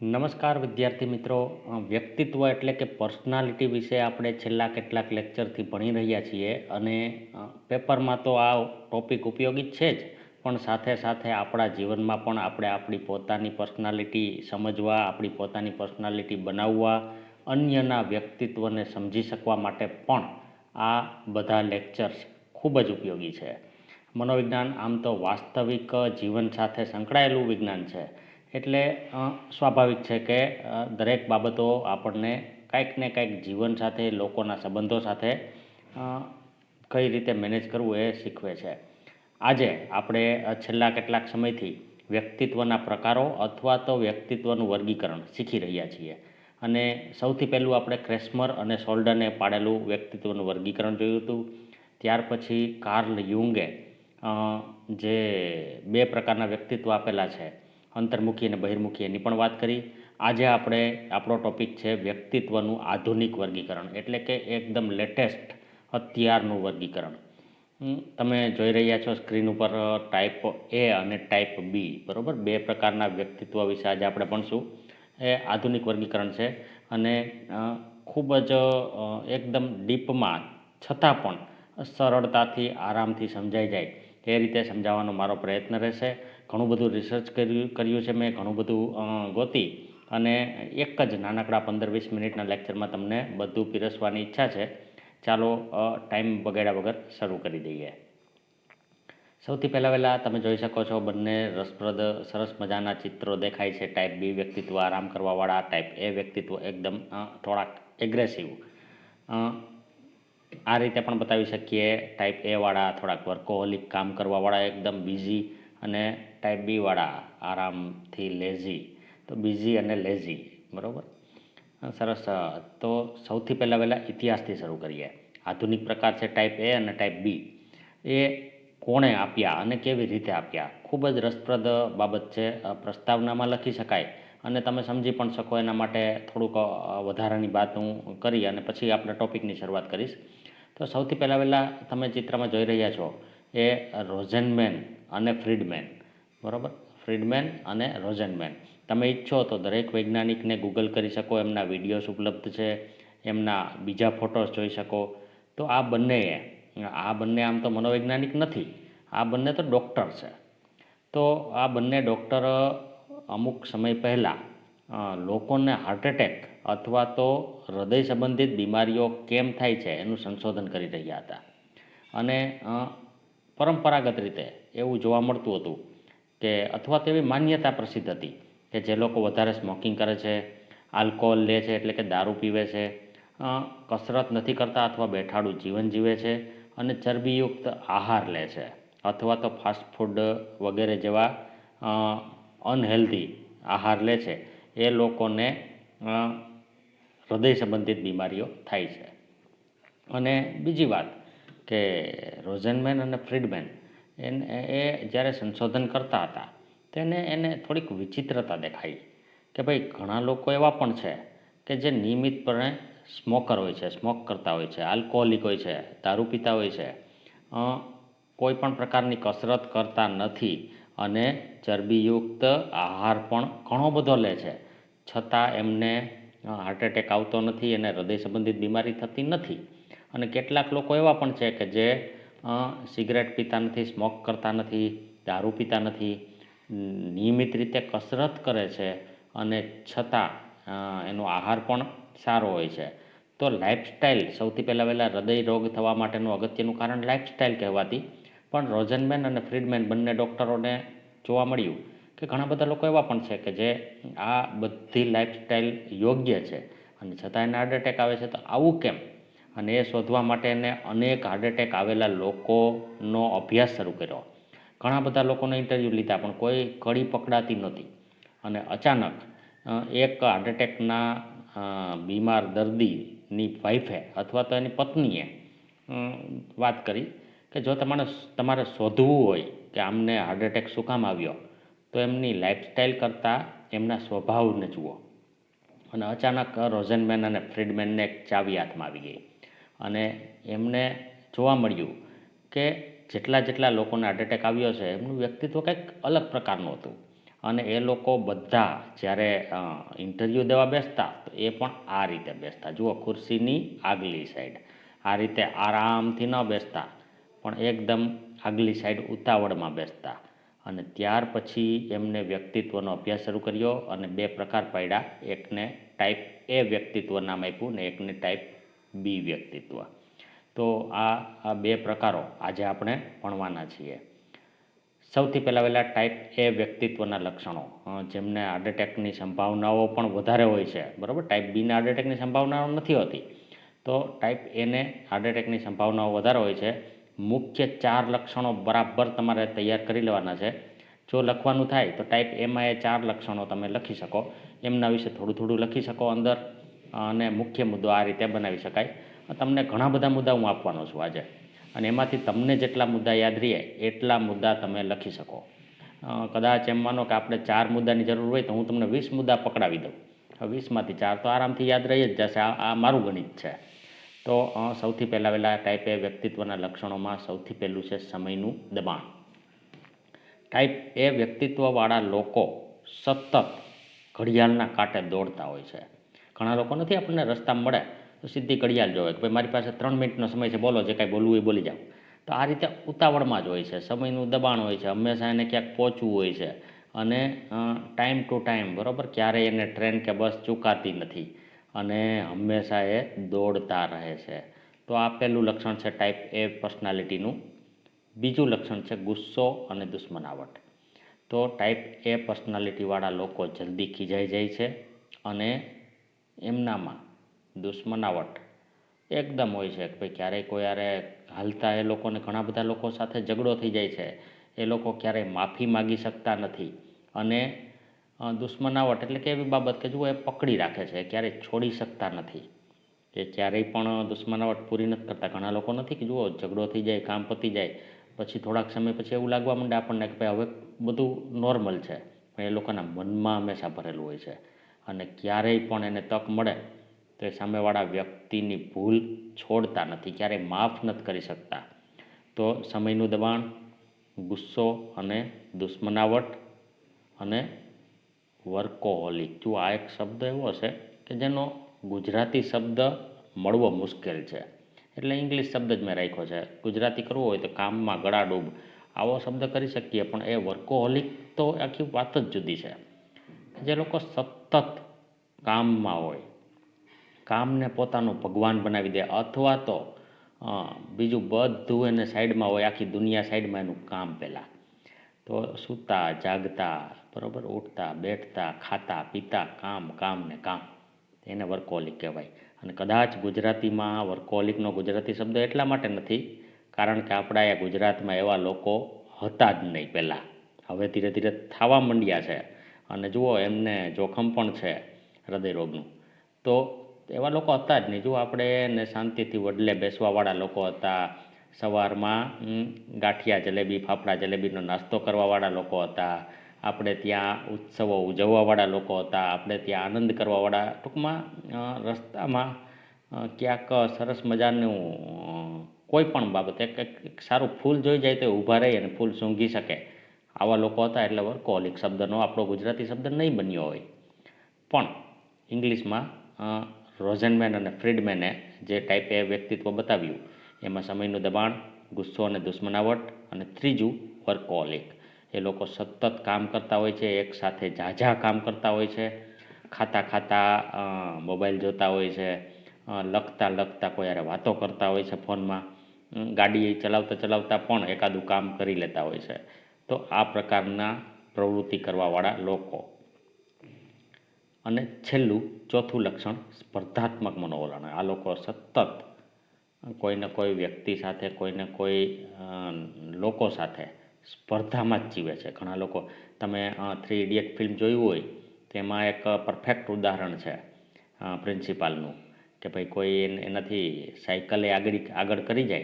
નમસ્કાર વિદ્યાર્થી મિત્રો. વ્યક્તિત્વ એટલે કે પર્સનાલિટી વિશે આપણે છેલ્લા કેટલાક લેક્ચરથી ભણી રહ્યા છીએ અને પેપરમાં તો આ ટોપિક ઉપયોગી છે જ, પણ સાથે સાથે આપણા જીવનમાં પણ આપણે આપણી પોતાની પર્સનાલિટી સમજવા, આપણી પોતાની પર્સનાલિટી બનાવવા, અન્યના વ્યક્તિત્વને સમજી શકવા માટે પણ આ બધા લેક્ચર્સ ખૂબ જ ઉપયોગી છે. મનોવિજ્ઞાન આમ તો વાસ્તવિક જીવન સાથે સંકળાયેલું વિજ્ઞાન છે. એટલે સ્વાભાવિક છે કે દરેક બાબતો આપણને કાંઈક ને કાંઈક જીવન સાથે, લોકોના સંબંધો સાથે કઈ રીતે મેનેજ કરવું એ શીખવે છે. આજે આપણે છેલ્લા કેટલાક સમયથી વ્યક્તિત્વના પ્રકારો અથવા તો વ્યક્તિત્વનું વર્ગીકરણ શીખી રહ્યા છીએ. અને સૌથી પહેલું આપણે ક્રેસ્મર અને સોલ્ડને પાડેલું વ્યક્તિત્વનું વર્ગીકરણ જોયું હતું. ત્યાર પછી કાર્લ યુંગે જે બે પ્રકારના વ્યક્તિત્વ આપેલા છે અંતર્મુખી અને બહિર્મુખી એની પણ વાત કરી. આજે આપણે, આપણો ટોપિક છે વ્યક્તિત્વનું આધુનિક વર્ગીકરણ, એટલે કે એકદમ લેટેસ્ટ અત્યારનું વર્ગીકરણ. તમે જોઈ રહ્યા છો સ્ક્રીન ઉપર ટાઈપ એ અને ટાઈપ બી બરાબર? બે પ્રકારના વ્યક્તિત્વ વિશે આજે આપણે ભણશું. એ આધુનિક વર્ગીકરણ છે અને ખૂબ જ એકદમ ડીપમાં છતાં પણ સરળતાથી, આરામથી સમજાઈ જાય. એ રીતે સમજાવવાનો મારો પ્રયત્ન રહેશે. ઘણું બધું રિસર્ચ કર્યું કર્યું છે મેં, ઘણું બધું ગોતી. અને એક જ નાનકડા પંદર વીસ મિનિટના લેક્ચરમાં તમને બધું પીરસવાની ઈચ્છા છે. ચાલો ટાઈમ બગાડ્યા વગર શરૂ કરી દઈએ. સૌથી પહેલાં વહેલાં તમે જોઈ શકો છો બંને રસપ્રદ, સરસ મજાના ચિત્રો દેખાય છે. ટાઈપ બી વ્યક્તિત્વ, આરામ કરવાવાળા. ટાઈપ એ વ્યક્તિત્વ એકદમ થોડાક એગ્રેસિવ આ રીતે પણ બતાવી શકીએ. ટાઈપ એ વાળા થોડાક વર્કોહોલિક કામ કરવાવાળા, એકદમ બિઝી અને ટાઈપ બીવાળા આરામથી લેઝી તો બીઝી અને લેઝી બરાબર? સરસ. તો સૌથી પહેલાં પહેલાં ઇતિહાસથી શરૂ કરીએ. આધુનિક પ્રકાર છે ટાઈપ એ અને ટાઈપ બી એ કોણે આપ્યા અને કેવી રીતે આપ્યા? ખૂબ જ રસપ્રદ બાબત છે. પ્રસ્તાવનામાં લખી શકાય. અને તમે સમજી પણ શકો એના માટે થોડુંક વધારાની વાત હું કરી અને પછી આપણે ટોપિકની શરૂઆત કરીશ. તો સૌથી પહેલાં પહેલાં તમે ચિત્રમાં જોઈ રહ્યા છો. એ રોઝનમેન અને ફ્રીડમેન. બરાબર? ફ્રીડમેન અને રોઝનમેન. તમે ઈચ્છો તો દરેક વૈજ્ઞાનિકને ગૂગલ કરી શકો, એમના વિડીયોઝ ઉપલબ્ધ છે, એમના બીજા ફોટોસ જોઈ શકો. તો આ બંનેએ, આ બંને આમ તો મનોવૈજ્ઞાનિક નથી, આ બંને તો ડૉક્ટર છે. તો આ બંને ડૉક્ટર, અમુક સમય પહેલાં લોકોને હાર્ટ એટેક અથવા તો હૃદય સંબંધિત બીમારીઓ કેમ થાય છે એનું સંશોધન કરી રહ્યા હતા. અને પરંપરાગત રીતે એવું જોવા મળતું હતું કે અથવા તો એવી માન્યતા પ્રસિદ્ધ હતી કે જે લોકો વધારે સ્મોકિંગ કરે છે આલ્કોહોલ લે છે એટલે કે દારૂ પીવે છે કસરત નથી કરતા અથવા બેઠાડું જીવન જીવે છે અને ચરબીયુક્ત આહાર લે છે અથવા તો ફાસ્ટ ફૂડ વગેરે જેવા અનહેલ્ધી આહાર લે છે, એ લોકોને હૃદય સંબંધિત બીમારીઓ થાય છે. અને બીજી વાત કે રોઝનમેન અને ફ્રીડમેન એને એ જ્યારે સંશોધન કરતા હતા તેને એને થોડીક વિચિત્રતા દેખાઈ કે ભાઈ ઘણા લોકો એવા પણ છે કે જે નિયમિતપણે સ્મોકર હોય છે, સ્મોક કરતા હોય છે, આલ્કોહોલિક હોય છે, દારૂ પીતા હોય છે. કોઈ પણ પ્રકારની કસરત કરતા નથી અને ચરબીયુક્ત આહાર પણ ઘણો બધો લે છે. છતાં એમને હાર્ટ એટેક આવતો નથી અને હૃદય સંબંધિત બીમારી થતી નથી. અને કેટલાક લોકો એવા પણ છે કે જે સિગરેટ પીતા નથી, સ્મોક કરતા નથી, દારૂ પીતા નથી, નિયમિત રીતે કસરત કરે છે અને છતાં એનો આહાર પણ સારો હોય છે. તો લાઈફસ્ટાઈલ સૌથી પહેલાં પહેલાં હૃદય રોગ થવા માટેનું અગત્યનું કારણ લાઈફસ્ટાઈલ કહેવાતી. પણ રોઝનમેન અને ફ્રીડમેન બંને ડૉક્ટરોને જોવા મળ્યું કે ઘણા બધા લોકો એવા પણ છે કે જે આ બધી લાઈફસ્ટાઈલ યોગ્ય છે અને છતાં એને હાર્ટ એટેક આવે છે તો આવું કેમ? અને એ શોધવા માટે એને અનેક હાર્ટ એટેક આવેલા લોકોનો અભ્યાસ શરૂ કર્યો. ઘણા બધા લોકોને ઇન્ટરવ્યૂ લીધા, પણ કોઈ કડી પકડાતી નહોતી. અને અચાનક એક હાર્ટ એટેકના બીમાર દર્દીની વાઈફે અથવા તો એની પત્નીએ વાત કરી કે જો તમારે તમારે શોધવું હોય કે આમને હાર્ટ એટેક શું કામ આવ્યો, તો એમની લાઈફસ્ટાઈલ કરતાં એમના સ્વભાવને જુઓ. અને અચાનક રોઝનમેન અને ફ્રીડમેનને એક ચાવી હાથમાં આવી ગઈ. અને એમને જોવા મળ્યું કે જેટલા જેટલા લોકોને હાર્ટ એટેક આવ્યો છે, એમનું વ્યક્તિત્વ કંઈક અલગ પ્રકારનું હતું. અને એ લોકો બધા જ્યારે ઇન્ટરવ્યૂ દેવા બેસતા, તો એ પણ આ રીતે બેસતા. જુઓ, ખુરશીની આગલી સાઈડ આ રીતે આરામથી ન બેસતા, પણ એકદમ આગલી સાઈડ ઉતાવળમાં બેસતા. અને ત્યાર પછી એમને વ્યક્તિત્વનો અભ્યાસ શરૂ કર્યો અને બે પ્રકાર પાડ્યા. એકને ટાઈપ એ વ્યક્તિત્વ નામ આપ્યું ને એકને ટાઈપ બી વ્યક્તિત્વ. તો આ આ બે પ્રકારો આજે આપણે ભણવાના છીએ. સૌથી પહેલાં પહેલાં ટાઈપ એ વ્યક્તિત્વના લક્ષણો. જેમને હાર્ટ એટેકની સંભાવનાઓ પણ વધારે હોય છે. બરાબર? ટાઈપ બીને હાર્ટ એટેકની સંભાવનાઓ નથી હોતી. તો ટાઈપ એને હાર્ટ એટેકની સંભાવનાઓ વધારે હોય છે. મુખ્ય ચાર લક્ષણો બરાબર તમારે તૈયાર કરી લેવાના છે. જો લખવાનું થાય તો ટાઈપ એમાં એ ચાર લક્ષણો તમે લખી શકો. એમના વિશે થોડું થોડું લખી શકો અંદર. અને મુખ્ય મુદ્દો આ રીતે બનાવી શકાય. તમને ઘણા બધા મુદ્દા હું આપવાનો છું આજે. અને એમાંથી તમને જેટલા મુદ્દા યાદ રહે એટલા મુદ્દા તમે લખી શકો. કદાચ એમ માનો કે આપણે ચાર મુદ્દાની જરૂર હોય તો હું તમને વીસ મુદ્દા પકડાવી દઉં. વીસમાંથી ચાર તો આરામથી યાદ રહી જ જશે. આ મારું ગણિત છે. તો સૌથી પહેલાં વહેલા ટાઈપ એ વ્યક્તિત્વના લક્ષણોમાં સૌથી પહેલું છે સમયનું દબાણ. ટાઈપ એ વ્યક્તિત્વવાળા લોકો સતત ઘડિયાળના કાંટે દોડતા હોય છે. ઘણા લોકો નથી, આપણને રસ્તામાં મળે તો સીધી ઘડિયાળ જોવે કે ભાઈ મારી પાસે ત્રણ મિનિટનો સમય છે, બોલો જે કાંઈ બોલવું એ બોલી જાઓ. તો આ રીતે ઉતાવળમાં જ હોય છે, સમયનું દબાણ હોય છે, હંમેશા એને ક્યાંક પહોંચવું હોય છે અને ટાઈમ ટુ ટાઈમ બરાબર? ક્યારેય એને ટ્રેન કે બસ ચૂકાતી નથી અને હંમેશા એ દોડતા રહે છે. તો આ પહેલું લક્ષણ છે ટાઈપ એ પર્સનાલિટીનું બીજું લક્ષણ છે ગુસ્સો અને દુશ્મનાવટ. તો ટાઈપ એ પર્સનાલિટીવાળા લોકો જલ્દી ખીજાઈ જાય છે અને એમનામાં દુશ્મનાવટ એકદમ હોય છે કે ભાઈ ક્યારેય કોઈ યારે હાલતા એ લોકોને ઘણા બધા લોકો સાથે ઝઘડો થઈ જાય છે. એ લોકો ક્યારેય માફી માગી શકતા નથી. અને દુશ્મનાવટ એટલે કે એવી બાબત કે જુઓ એ પકડી રાખે છે, ક્યારેય છોડી શકતા નથી. એ ક્યારેય પણ દુશ્મનાવટ પૂરી નથી કરતા. ઘણા લોકો નથી કે જુઓ ઝઘડો થઈ જાય, કામ પતી જાય, પછી થોડાક સમય પછી એવું લાગવા માંડે આપણને કે ભાઈ હવે બધું નોર્મલ છે. પણ એ લોકોના મનમાં હંમેશા ભરેલું હોય છે. અને ક્યારેય પણ એને તક મળે તો એ સામેવાળા વ્યક્તિની ભૂલ છોડતા નથી, ક્યારેય માફ નથી કરી શકતા. તો સમયનું દબાણ, ગુસ્સો અને દુશ્મનાવટ અને વર્કોહોલિક. જો આ એક શબ્દ એવો છે કે જેનો ગુજરાતી શબ્દ મળવો મુશ્કેલ છે. એટલે ઇંગ્લિશ શબ્દ જ મેં રાખ્યો છે. ગુજરાતી કરવો હોય તો કામમાં ગળાડૂબ. આવો શબ્દ કરી શકીએ, પણ એ વર્કોહોલિક તો આખી વાત જ જુદી છે. જે લોકો સતત કામમાં હોય, કામને પોતાનું ભગવાન બનાવી દે અથવા તો બીજું બધું એને સાઈડમાં હોય, આખી દુનિયા સાઈડમાં એનું કામ પહેલાં. તો સૂતા, જાગતા, બરાબર, ઉઠતા, બેઠતા, ખાતા, પીતા, કામ કામ ને કામ. એને વર્કોલિક કહેવાય. અને કદાચ ગુજરાતીમાં વર્કોલિકનો ગુજરાતી શબ્દ એટલા માટે નથી, કારણ કે આપણા એ ગુજરાતમાં એવા લોકો હતા જ નહીં પહેલાં. હવે ધીરે ધીરે થવા માંડ્યા છે. અને જુઓ, એમને જોખમ પણ છે હૃદયરોગનું. તો એવા લોકો હતા જ નહીં. જુઓ આપણે ને શાંતિથી વડલે બેસવાવાળા લોકો હતા, સવારમાં ગાંઠિયા જલેબી, ફાફડા જલેબીનો નાસ્તો કરવાવાળા લોકો હતા, આપણે ત્યાં ઉત્સવો ઉજવવાવાળા લોકો હતા, આપણે ત્યાં આનંદ કરવાવાળા, ટૂંકમાં રસ્તામાં ક્યાંક સરસ મજાનું કોઈ પણ બાબતે એક સારું ફૂલ જોઈ જાય તો ઊભા રહી અને ફૂલ સૂંઘી શકે. આવા લોકો હતા એટલે વર્કોહોલિક શબ્દનો આપણો ગુજરાતી શબ્દ નહીં બન્યો હોય. પણ ઇંગ્લિશમાં રોઝનમેન અને ફ્રીડમેને જે ટાઈપે વ્યક્તિત્વ બતાવ્યું, એમાં સમયનું દબાણ, ગુસ્સો અને દુશ્મનાવટ અને ત્રીજું વર્કોહોલિક એ લોકો સતત કામ કરતા હોય છે, એક સાથે ઝાઝા કામ કરતા હોય છે, ખાતા ખાતા મોબાઈલ જોતા હોય છે લખતા લખતા કોઈ યારે વાતો કરતા હોય છે ફોનમાં ગાડી ચલાવતા ચલાવતા પણ એકાદું કામ કરી લેતા હોય છે. તો આ પ્રકારના પ્રવૃત્તિ કરવાવાળા લોકો. અને છેલ્લું, ચોથું લક્ષણ, સ્પર્ધાત્મક મનોવલણ. આ લોકો સતત કોઈને કોઈ વ્યક્તિ સાથે, કોઈને કોઈ લોકો સાથે સ્પર્ધામાં જ જીવે છે. ઘણા લોકો, તમે થ્રી ઇડિયટ ફિલ્મ જોયું હોય તેમાં એક પરફેક્ટ ઉદાહરણ છે પ્રિન્સિપાલનું કે ભાઈ કોઈ એને- એનાથી સાયકલે આગળ આગળ કરી જાય,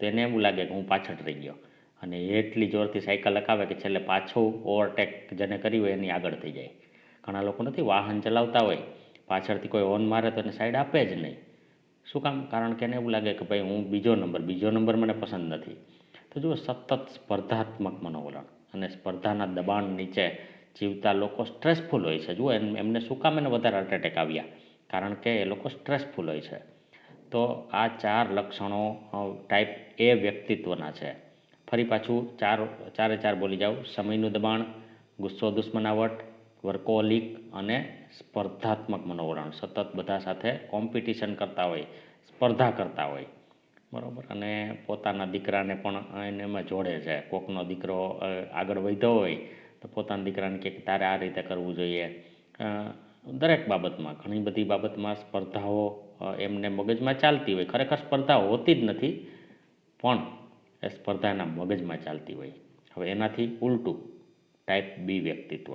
તો એને એવું લાગે કે હું પાછળ રહી ગયો. અને એટલી જોરથી સાયકલ હકાવે કે છેલ્લે પાછું ઓવરટેક જેને કરી હોય એની આગળ થઈ જાય. ઘણા લોકો નથી, વાહન ચલાવતા હોય, પાછળથી કોઈ હોર્ન મારે તો એને સાઈડ આપે જ નહીં. શું કામ? કારણ કે એને એવું લાગે કે ભાઈ હું બીજો નંબર બીજો નંબર મને પસંદ નથી. તો જુઓ, સતત સ્પર્ધાત્મક મનોવલણ અને સ્પર્ધાના દબાણ નીચે જીવતા લોકો સ્ટ્રેસફુલ હોય છે. જુઓ, એમ- એમને શું કામ એને વધારે હાર્ટ એટેક આવ્યા? કારણ કે એ લોકો સ્ટ્રેસફુલ હોય છે. તો આ ચાર લક્ષણો ટાઈપ એ વ્યક્તિત્વના છે. ફરી પાછું ચાર ચારે ચાર બોલી જાઉં સમયનું દબાણ, ગુસ્સો, દુશ્મનાવટ વર્કોલિક અને સ્પર્ધાત્મક મનોવરણ. સતત બધા સાથે કોમ્પિટિશન કરતા હોય, સ્પર્ધા કરતા હોય. બરાબર. અને પોતાના દીકરાને પણ એને એમાં જોડે છે. કોકનો દીકરો આગળ વધ્યો હોય, તો પોતાના દીકરાને કે તારે આ રીતે કરવું જોઈએ. દરેક બાબતમાં, ઘણી બધી બાબતમાં સ્પર્ધાઓ એમને મગજમાં ચાલતી હોય. ખરેખર સ્પર્ધા હોતી જ નથી, પણ એ સ્પર્ધાના મગજમાં ચાલતી હોય. હવે એનાથી ઉલટું ટાઈપ બી વ્યક્તિત્વ.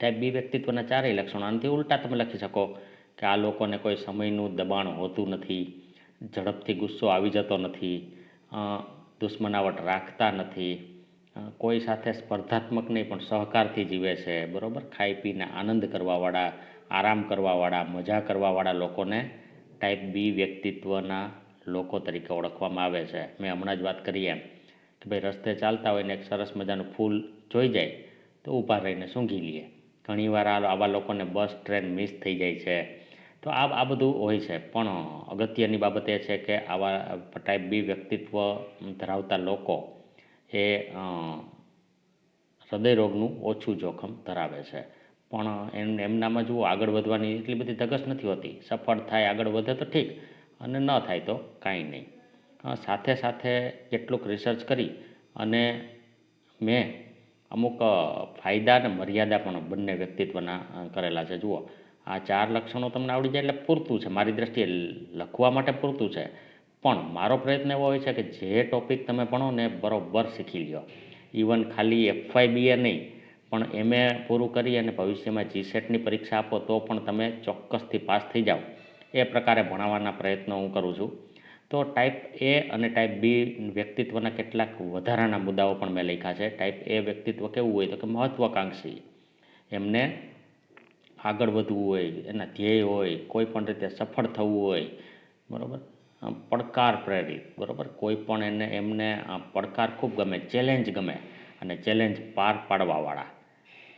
ટાઈપ બી વ્યક્તિત્વના ચારેય લક્ષણો. આનાથી ઉલટા તમે લખી શકો કે આ લોકોને કોઈ સમયનું દબાણ હોતું નથી, ઝડપથી ગુસ્સો આવી જતો નથી દુશ્મનાવટ રાખતા નથી કોઈ સાથે સ્પર્ધાત્મક નહીં પણ સહકારથી જીવે છે, બરાબર? ખાઈ પીને આનંદ કરવાવાળા, આરામ કરવાવાળા, મજા કરવાવાળા લોકોને ટાઈપ બી વ્યક્તિત્વના લોકો તરીકે ઓળખવામાં આવે છે. મેં હમણાં જ વાત કરી એમ કે ભાઈ રસ્તે ચાલતા હોય ને એક સરસ મજાનું ફૂલ જોઈ જાય તો ઊભા રહીને સૂંઘી લઈએ ઘણીવાર આવા લોકોને બસ, ટ્રેન મિસ થઈ જાય છે. તો આ આ બધું હોય છે. પણ અગત્યની બાબત એ છે કે આવા ટાઈપ બી વ્યક્તિત્વ ધરાવતા લોકો એ હૃદયરોગનું ઓછું જોખમ ધરાવે છે. પણ એમ, એમનામાં જુઓ આગળ વધવાની એટલી બધી ધગશ નથી હોતી. સફળ થાય, આગળ વધે તો ઠીક. અને ન થાય તો કાંઈ નહીં. સાથે સાથે કેટલુંક રિસર્ચ કરી અને મેં અમુક ફાયદા અને મર્યાદા પણ બંને વ્યક્તિત્વના કરેલા છે. જુઓ, આ ચાર લક્ષણો તમને આવડી જાય એટલે પૂરતું છે. મારી દ્રષ્ટિએ લખવા માટે પૂરતું છે. પણ મારો પ્રયત્ન એવો હોય છે કે જે ટોપિક તમે ભણો ને બરાબર શીખી લ્યો. ઇવન ખાલી એફઆઈ બીએ નહીં, પણ એમએ પૂરું કરી અને ભવિષ્યમાં જીસેટની પરીક્ષા આપો તો પણ તમે ચોક્કસથી પાસ થઈ જાઓ. એ પ્રકારે ભણાવવાના પ્રયત્નો હું કરું છું. તો ટાઈપ એ અને ટાઈપ બી વ્યક્તિત્વના કેટલાક વધારાના મુદ્દાઓ પણ મેં લખ્યા છે. ટાઈપ એ વ્યક્તિત્વ કેવું હોય તો કે મહત્વાકાંક્ષી. એમને આગળ વધવું હોય, એના ધ્યેય હોય, કોઈ પણ રીતે સફળ થવું હોય, બરાબર? પડકાર પ્રેરિત, બરાબર? કોઈ પણ એને, એમને પડકાર ખૂબ ગમે ચેલેન્જ ગમે અને ચેલેન્જ પાર પાડવાવાળા,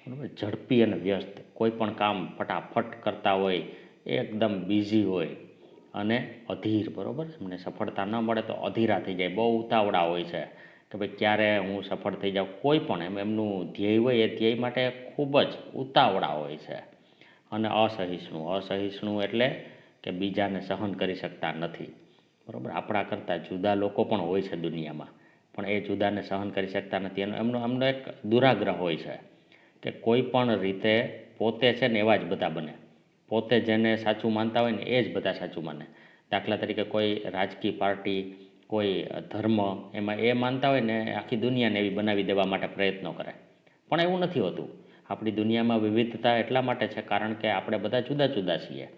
બરાબર? ઝડપી અને વ્યસ્ત, કોઈ પણ કામ ફટાફટ કરતા હોય એકદમ બિઝી હોય અને અધીર, બરાબર? એમને સફળતા ન મળે તો અધીરા થઈ જાય, બહુ ઉતાવળા હોય છે કે ભાઈ ક્યારે હું સફળ થઈ જાઉં? કોઈ પણ એમ, એમનું ધ્યેય હોય એ ધ્યેય માટે ખૂબ જ ઉતાવળા હોય છે અને અસહિષ્ણુ. અસહિષ્ણુ એટલે કે બીજાને સહન કરી શકતા નથી, બરાબર? આપણા કરતાં જુદા લોકો પણ હોય છે દુનિયામાં, પણ એ જુદાને સહન કરી શકતા નથી. એનો, એમનો એમનો એક દુરાગ્રહ હોય છે કે કોઈ પણ રીતે પોતે છે ને એવા જ બધા બને. પોતે જેને સાચું માનતા હોય ને એ જ બધા સાચું માને. દાખલા તરીકે કોઈ રાજકીય પાર્ટી, કોઈ ધર્મ, એમાં એ માનતા હોય ને આખી દુનિયાને એવી બનાવી દેવા માટે પ્રયત્નો કરે. પણ એવું નથી હોતું. આપણી દુનિયામાં વિવિધતા એટલા માટે છે કારણ કે આપણે બધા જુદા જુદા છીએ.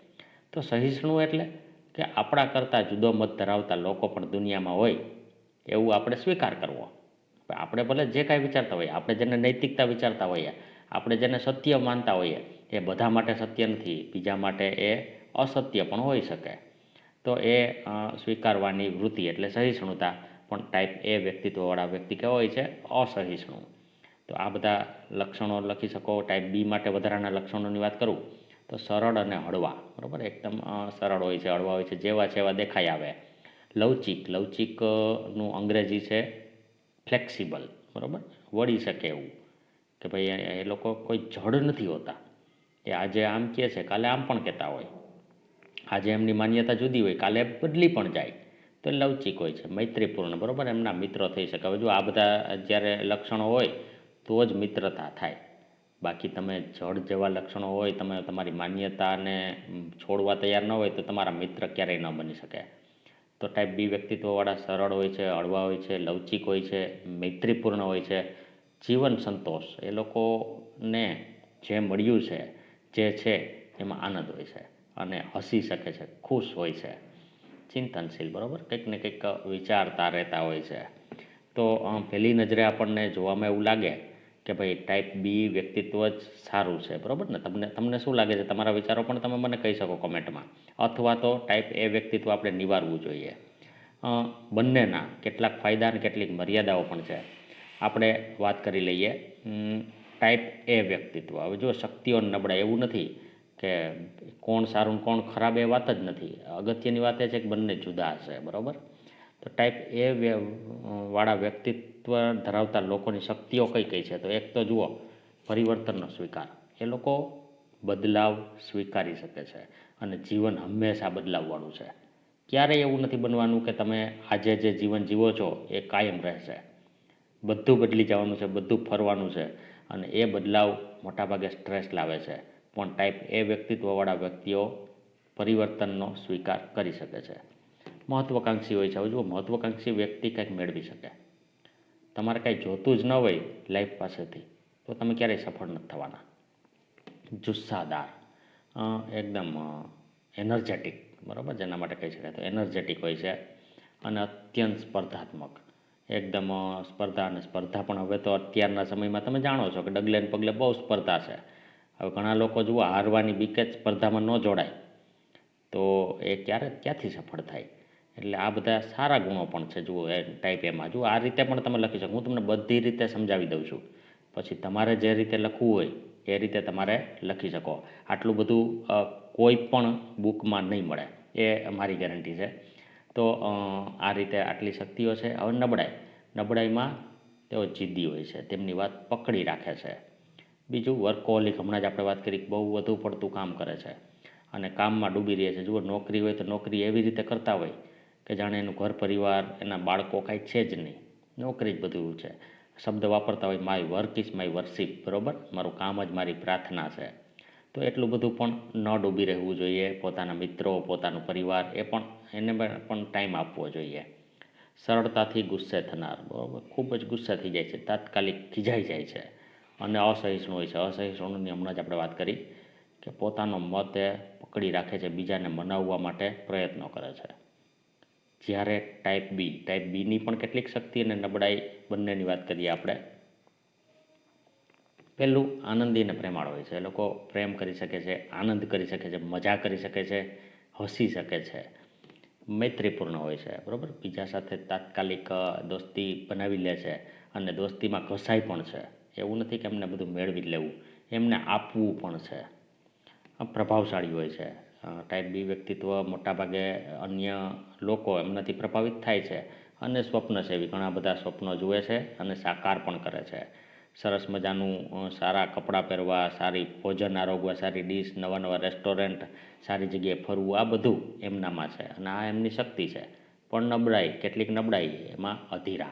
તો સહિષ્ણુ એટલે કે આપણા કરતાં જુદો મત ધરાવતા લોકો પણ દુનિયામાં હોય, એવું આપણે સ્વીકાર કરવો. આપણે ભલે જે કાંઈ વિચારતા હોઈએ, આપણે જેને નૈતિકતા વિચારતા હોઈએ, આપણે જેને સત્ય માનતા હોઈએ એ બધા માટે સત્ય નથી, બીજા માટે એ અસત્ય પણ હોઈ શકે. તો એ સ્વીકારવાની વૃત્તિ એટલે સહિષ્ણુતા. પણ ટાઈપ એ વ્યક્તિત્વવાળા વ્યક્તિ કેવો હોય છે અસહિષ્ણુ. તો આ બધા લક્ષણો લખી શકો. ટાઈપ બી માટે વધારાના લક્ષણોની વાત કરું, તો સરળ અને હળવા. બરાબર? એકદમ સરળ હોય છે, હળવા હોય છે, જેવા છે એવા દેખાઈ આવે. લવચિક લવચિકનું અંગ્રેજી છે ફ્લેક્સિબલ બરાબર? વળી શકે એવું. કે ભાઈ એ- લોકો કોઈ જડ નથી હોતા. એ આજે આમ કહે છે, કાલે આમ પણ કહેતા હોય. આજે એમની માન્યતા જુદી હોય, કાલે બદલી પણ જાય. તો લવચિક હોય છે, મૈત્રીપૂર્ણ, બરાબર? એમના મિત્રો થઈ શકે. હવે જો આ બધા જ્યારે લક્ષણો હોય, તો જ મિત્રતા થાય. બાકી તમે જળ જેવા લક્ષણો હોય, તમે તમારી માન્યતાને છોડવા તૈયાર ન હોય, તો તમારા મિત્ર ક્યારેય ન બની શકે. તો ટાઈપ બી વ્યક્તિત્વવાળા સરળ હોય છે, હળવા હોય છે, લવચિક હોય છે, મૈત્રીપૂર્ણ હોય છે, જીવન સંતોષ. એ લોકોને જે મળ્યું છે જે છે એમાં આનંદ હોય છે અને હસી શકે છે, ખુશ હોય છે. ચિંતનશીલ, બરાબર? કંઈક ને કંઈક વિચારતા રહેતા હોય છે. તો પહેલી નજરે આપણને જોવામાં એવું લાગે કે ભાઈ ટાઈપ બી વ્યક્તિત્વ જ સારું છે, બરાબર ને? તમને તમને શું લાગે છે? તમારા વિચારો પણ તમે મને કહી શકો કોમેન્ટમાં. અથવા તો ટાઈપ એ વ્યક્તિત્વ આપણે નિવારવું જોઈએ. બંનેના કેટલાક ફાયદા અને કેટલીક મર્યાદાઓ પણ છે. આપણે વાત કરી લઈએ. ટાઈપ એ વ્યક્તિત્વ. હવે જો શક્તિઓ નબળા એવું નથી કે કોણ સારું કોણ ખરાબ એ વાત જ નથી. અગત્યની વાત એ છે કે બંને જુદા હશે, બરાબર? તો ટાઈપ એ વાળા વ્યક્તિત્વ ધરાવતા લોકોની શક્તિઓ કઈ કઈ છે? તો એક તો જુઓ, પરિવર્તનનો સ્વીકાર. એ લોકો બદલાવ સ્વીકારી શકે છે અને જીવન હંમેશા બદલાવવાનું છે. ક્યારેય એવું નથી બનવાનું કે તમે આજે જે જીવન જીવો છો એ કાયમ રહેશે. બધું બદલી જવાનું છે, બધું ફરવાનું છે. અને એ બદલાવ મોટાભાગે સ્ટ્રેસ લાવે છે. પણ ટાઈપ એ વ્યક્તિત્વવાળા વ્યક્તિઓ પરિવર્તનનો સ્વીકાર કરી શકે છે. મહત્વકાંક્ષી હોય છે. હવે જુઓ, મહત્વકાંક્ષી વ્યક્તિ કંઈક મેળવી શકે. તમારે કાંઈ જોતું જ ન હોય લાઈફ પાસેથી, તો તમે ક્યારેય સફળ નથી થવાના. જુસ્સાદાર. એકદમ એનર્જેટિક બરાબર? જેના માટે કહી શકાય તો એનર્જેટિક હોય છે અને અત્યંત સ્પર્ધાત્મક. એકદમ સ્પર્ધા અને સ્પર્ધા. પણ હવે તો અત્યારના સમયમાં તમે જાણો છો કે ડગલે ને પગલે બહુ સ્પર્ધા છે. હવે ઘણા લોકો જુઓ, હારવાની બીકે જ સ્પર્ધામાં ન જોડાય. તો એ ક્યારે, ક્યાંથી સફળ થાય? એટલે આ બધા સારા ગુણો પણ છે, જુઓ, એ ટાઈપ એમાં. જુઓ, આ રીતે પણ તમે લખી શકો. હું તમને બધી રીતે સમજાવી દઉં છું. પછી તમારે જે રીતે લખવું હોય, એ રીતે તમારે લખી શકો. આટલું બધું કોઈ પણ બુકમાં નહીં મળે. એ મારી ગેરંટી છે. તો આ રીતે આટલી શક્તિઓ છે. હવે નબળાઈ. નબળાઈમાં તેઓ જિદ્દી હોય છે. તેમની વાત પકડી રાખે છે. બીજું વર્કોલિક હમણાં જ આપણે વાત કરી બહુ વધુ પડતું કામ કરે છે. અને કામમાં ડૂબી રહે છે. જુઓ, નોકરી હોય તો નોકરી એવી રીતે કરતા હોય કે જાણે એનું ઘર, પરિવાર, એના બાળકો કાંઈ છે જ નહીં. નોકરી જ બધું છે. શબ્દ વાપરતા હોય, my work is my worship. બરાબર? મારું કામ જ મારી પ્રાર્થના છે. તો એટલું બધું પણ ન ડૂબી રહેવું જોઈએ. પોતાના મિત્રો, પોતાનું પરિવાર, એ પણ એને પણ ટાઈમ આપવો જોઈએ. સરળતાથી ગુસ્સે થનાર, બરાબર? ખૂબ જ ગુસ્સે થઈ જાય છે, તાત્કાલિક ખીજાઈ જાય છે. અને અસહિષ્ણુ હોય છે. અસહિષ્ણુની હમણાં જ આપણે વાત કરી કે પોતાનો મત એ પકડી રાખે છે, બીજાને મનાવવા માટે પ્રયત્નો કરે છે. જ્યારે ટાઈપ બી ટાઈપ બીની પણ કેટલીક શક્તિ અને નબળાઈ બંનેની વાત કરીએ આપણે, પહેલું આનંદી અને પ્રેમાળ હોય છે. લોકો પ્રેમ કરી શકે છે, આનંદ કરી શકે છે, મજા કરી શકે છે, હસી શકે છે. મૈત્રીપૂર્ણ હોય છે, બરાબર? બીજા સાથે તાત્કાલિક દોસ્તી બનાવી લે છે અને દોસ્તીમાં ઘસાય પણ છે. એવું નથી કે એમને બધું મેળવી જ લેવું. એમને આપવું પણ છે. પ્રભાવશાળી હોય છે. ટાઈપ બી વ્યક્તિત્વ મોટાભાગે અન્ય લોકો એમનાથી પ્રભાવિત થાય છે અને સ્વપ્ન સેવી ઘણા બધા સ્વપ્નો જુએ છે અને સાકાર પણ કરે છે. સરસ મજાનું સારા કપડાં પહેરવા, સારી ભોજન આરોગવા સારી ડીશ, નવા નવા રેસ્ટોરન્ટ, સારી જગ્યાએ ફરવું, આ બધું એમનામાં છે અને આ એમની શક્તિ છે. પણ નબળાઈ, કેટલીક નબળાઈ એમાં અધીરા.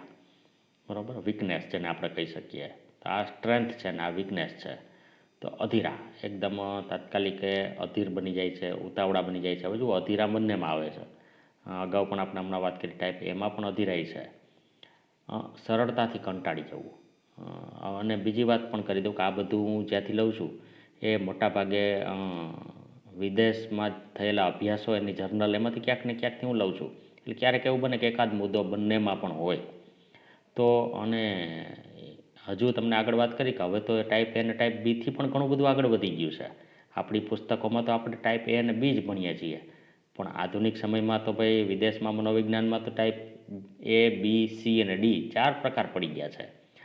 બરાબર? વીકનેસ જેને આપણે કહી શકીએ. તો આ સ્ટ્રેન્થ છે ને આ વીકનેસ છે. તો અધીરા, એકદમ તાત્કાલિક અધીર બની જાય છે, ઉતાવળા બની જાય છે. હવે જુઓ, અધીરા બંનેમાં આવે છે. અગાઉ પણ આપણે હમણાં વાત કરી ટાઈપ એમાં પણ અધીરાઈ છે. સરળતાથી કંટાળી જવું. અને બીજી વાત પણ કરી દઉં કે આ બધું હું જ્યાંથી લઉં છું, એ મોટાભાગે વિદેશમાં થયેલા અભ્યાસો એની જર્નલ એમાંથી ક્યાંક ને ક્યાંકથી હું લઉં છું. એટલે ક્યારેક એવું બને કે એકાદ મુદ્દો બંનેમાં પણ હોય. તો, અને હજુ તમને આગળ વાત કરી કે હવે તો ટાઈપ એ અને ટાઈપ બીથી પણ ઘણું બધું આગળ વધી ગયું છે. આપણી પુસ્તકોમાં તો આપણે ટાઈપ એ અને બી જ ભણીએ છીએ. પણ આધુનિક સમયમાં તો ભાઈ વિદેશમાં મનોવિજ્ઞાનમાં તો ટાઈપ એ બી સી અને ડી ચાર પ્રકાર પડી ગયા છે.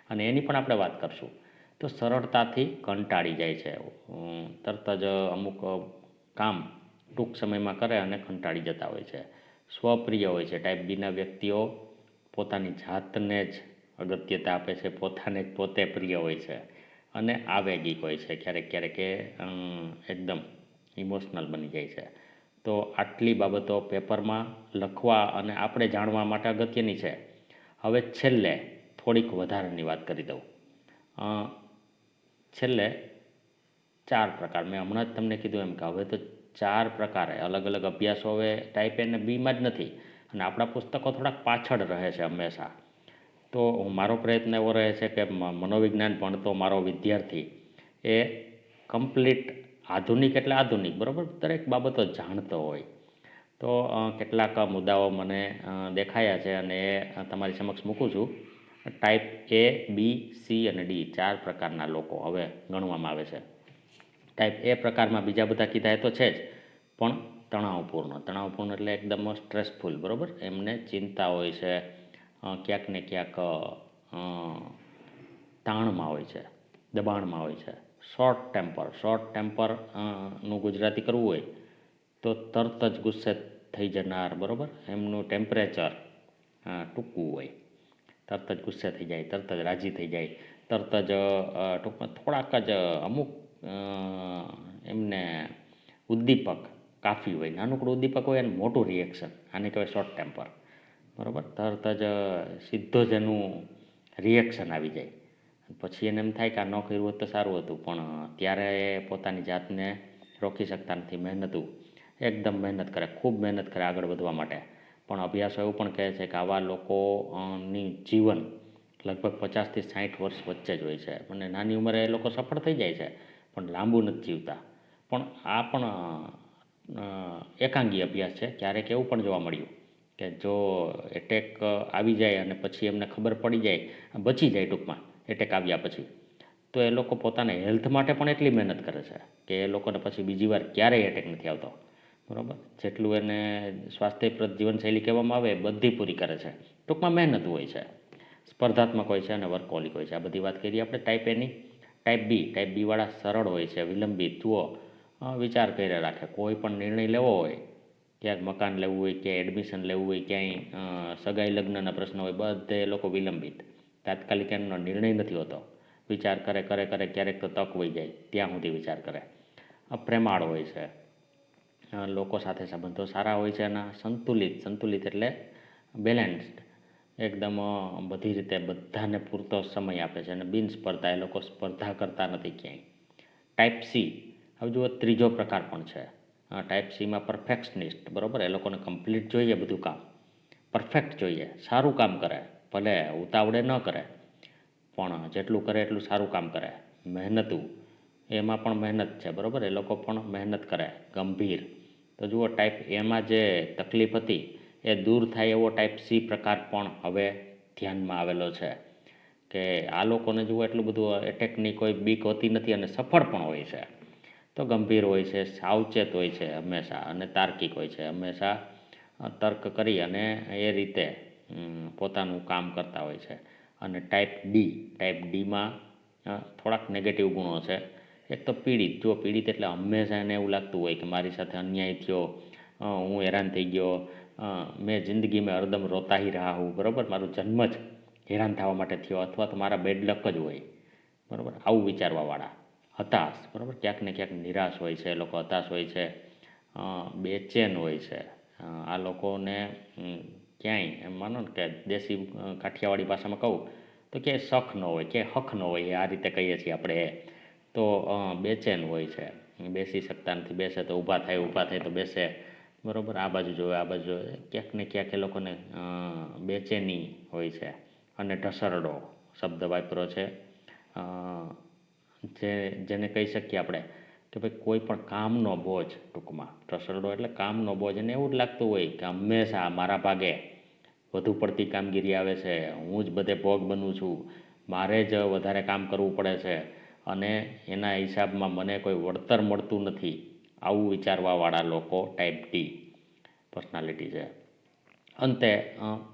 અને એની પણ આપણે વાત કરશું. તો સરળતાથી કંટાળી જાય છે. તરત જ અમુક કામ ટૂંક સમયમાં કરે અને કંટાળી જતા હોય છે. સ્વપ્રિય હોય છે. ટાઈપ બીના વ્યક્તિઓ પોતાની જાતને જ અગત્યતા આપે છે. પોતાને જ પોતે પ્રિય હોય છે. અને આવેગિક હોય છે. ક્યારેક ક્યારેક એ એકદમ ઇમોશનલ બની જાય છે. તો આટલી બાબતો પેપરમાં લખવા અને આપણે જાણવા માટે અગત્યની છે. હવે છેલ્લે થોડીક વધારાની વાત કરી દઉં. છેલ્લે ચાર પ્રકાર. મેં હમણાં જ તમને કીધું એમ કે હવે તો ચાર પ્રકારે અલગ અલગ અભ્યાસો હવે ટાઈપ એને બીમાં જ નથી અને આપણા પુસ્તકો થોડાક પાછળ રહે છે હંમેશા. તો મારો પ્રયત્ન એવો રહે છે કે મનોવિજ્ઞાન ભણતો મારો વિદ્યાર્થી એ કમ્પ્લીટ આધુનિક એટલે આધુનિક, બરાબર? દરેક બાબતો જાણતો હોય. તો કેટલાક મુદ્દાઓ મને દેખાયા છે અને એ તમારી સમક્ષ મૂકું છું. ટાઈપ એ બી સી અને ડી ચાર પ્રકારના લોકો હવે ગણવામાં આવે છે. ટાઈપ એ પ્રકારમાં બીજા બધા કીધા એ તો છે જ, પણ તણાવપૂર્ણ. તણાવપૂર્ણ એટલે એકદમ સ્ટ્રેસફુલ બરાબર? એમને ચિંતા હોય છે ક્યાંક ને ક્યાંક તાણમાં હોય છે, દબાણમાં હોય છે. શોર્ટ ટેમ્પર શોર્ટ ટેમ્પરનું ગુજરાતી કરવું હોય તો તરત જ ગુસ્સે થઈ જનાર, બરાબર? એમનું ટેમ્પરેચર ટૂંકું હોય. તરત જ ગુસ્સે થઈ જાય, તરત જ રાજી થઈ જાય, તરત જ ટૂંકમાં થોડાક જ અમુક એમને ઉદ્દીપક કાફી હોય, નાનકડું ઉદ્દીપક હોય અને મોટું રિએક્શન આને કહેવાય શોર્ટ ટેમ્પર બરાબર? તરત જ સીધો જ એનું રિએક્શન આવી જાય. પછી એને એમ થાય કે આ ન કર્યું હોત તો સારું હતું, પણ ત્યારે પોતાની જાતને રોકી શકતા નથી, મહેનતું. એકદમ મહેનત કરે, ખૂબ મહેનત કરે આગળ વધવા માટે. પણ અભ્યાસો એવું પણ કહે છે કે આવા લોકોની જીવન લગભગ પચાસથી સાઠ વર્ષ વચ્ચે જ હોય છે. અને નાની ઉંમરે એ લોકો સફળ થઈ જાય છે, પણ લાંબુ નથી જીવતા. પણ આ પણ એકાંગી અભ્યાસ છે. ક્યારેક એવું પણ જોવા મળ્યું કે જો એટેક આવી જાય અને પછી એમને ખબર પડી જાય, બચી જાય ટૂંકમાં એટેક આવ્યા પછી, તો એ લોકો પોતાના હેલ્થ માટે પણ એટલી મહેનત કરે છે કે એ લોકોને પછી બીજી વાર ક્યારેય એટેક નથી આવતો. બરાબર? જેટલું એને સ્વાસ્થ્યપ્રદ જીવનશૈલી કહેવામાં આવે બધી પૂરી કરે છે. ટૂંકમાં મહેનત હોય છે. સ્પર્ધાત્મક હોય છે અને વર્કોલિક હોય છે. આ બધી વાત કરીએ આપણે ટાઈપ એની ટાઈપ બી ટાઈપ બીવાળા સરળ હોય છે, વિલંબિત. જુઓ વિચાર કર્યા રાખે. કોઈ પણ નિર્ણય લેવો હોય, ક્યાંક મકાન લેવું હોય, ક્યાંય એડમિશન લેવું હોય, ક્યાંય સગાઈ, લગ્નના પ્રશ્ન હોય, બધે લોકો વિલંબિત. તાત્કાલિક એમનો નિર્ણય નથી હોતો. વિચાર કરે કરે કરે, ક્યારેક તો તક હોઈ જાય. ત્યાં સુધી વિચાર કરે. પ્રેમાળ હોય છે. લોકો સાથે સંબંધો સારા હોય છે અને સંતુલિત સંતુલિત એટલે બેલેન્સ્ડ એકદમ બધી રીતે બધાને પૂરતો સમય આપે છે અને બિન સ્પર્ધા, એ લોકો સ્પર્ધા કરતા નથી ક્યાંય. ટાઈપ સી હવે જુઓ ત્રીજો પ્રકાર પણ છે. ટાઈપ સીમાં પરફેક્શનિસ્ટ બરાબર? એ લોકોને કમ્પ્લીટ જોઈએ બધું કામ. પરફેક્ટ જોઈએ, સારું કામ કરે, ભલે ઉતાવળે ન કરે, પણ જેટલું કરે એટલું સારું કામ કરે. મહેનતું, એમાં પણ મહેનત છે, બરાબર? એ લોકો પણ મહેનત કરે, ગંભીર. તો જુઓ ટાઈપ એમાં જે તકલીફ હતી, એ દૂર થાય એવો ટાઈપ સી પ્રકાર પણ હવે ધ્યાનમાં આવેલો છે કે આ લોકોને જુઓ, એટલું બધું એટેકની કોઈ બીક હોતી નથી અને સફળ પણ હોય છે. તો ગંભીર હોય છે, સાવચેત હોય છે હંમેશા અને તાર્કિક હોય છે હંમેશા તર્ક કરી અને એ રીતે પોતાનું કામ કરતા હોય છે. અને ટાઈપ ડી ટાઈપ ડીમાં થોડાક નેગેટિવ ગુણો છે. એક તો પીડિત, જો પીડિત એટલે હંમેશા એને એવું લાગતું હોય કે મારી સાથે અન્યાય થયો હું હેરાન થઈ ગયો મેં જિંદગીમાં અરદમ રોતા રહ્યા હોઉં બરાબર? મારો જન્મ જ હેરાન થવા માટે થયો અથવા તો મારા બેડ લક જ હોય, બરાબર? આવું વિચારવાવાળા હતાશ, બરાબર? ક્યાંક ને ક્યાંક નિરાશ હોય છે લોકો હતાશ હોય છે બેચેન હોય છે આ લોકોને ક્યાંય, એમ માનો ને કે દેશી કાઠિયાવાડી ભાષામાં કહું તો ક્યાંય શખ ન હોય, કે હખ ન હોય આ રીતે કહીએ છીએ આપણે. તો બેચેન હોય છે. બેસી શકતા નથી બેસે તો ઊભા થાય ઊભા થાય તો બેસે. બરાબર? આ બાજુ જોવે, આ બાજુ જોવે. ક્યાંક ને ક્યાંક એ લોકોને બેચેની હોય છે અને ઢસરડો શબ્દ વાપરો છે. જે, જેને કહી શકીએ આપણે કે ભાઈ કોઈ પણ કામનો બોજ ટૂંકમાં. ઢસરડો એટલે કામનો બોજ અને એવું જ લાગતું હોય કે હંમેશા મારા ભાગે વધુ પડતી કામગીરી આવે છે. હું જ બધે ભોગ બનું છું. મારે જ વધારે કામ કરવું પડે છે. અને એના હિસાબમાં મને કોઈ વળતર મળતું નથી, આવું વિચારવાવાળા લોકો ટાઈપ ડી પર્સનાલિટી છે. અંતે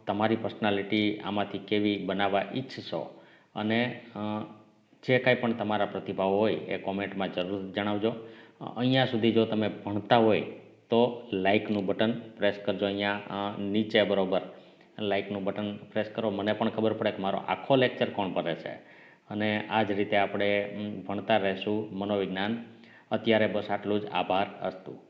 તમારી પર્સનાલિટી આમાંથી કેવી બનાવવા ઈચ્છશો અને જે કાંઈ પણ તમારા પ્રતિભાવ હોય એ કોમેન્ટમાં જરૂર જણાવજો. અહીંયા સુધી જો તમે ભણતા હોય તો લાઇકનું બટન પ્રેસ કરજો અહીંયા નીચે બરાબર. લાઇકનું બટન પ્રેસ કરો. મને પણ ખબર પડે કે મારો આખો લેક્ચર કોણ ભરે છે? અને આ જ રીતે આપણે ભણતા રહેશું મનોવિજ્ઞાન. અત્યારે બસ આટલું જ. આભાર અસ્તુ.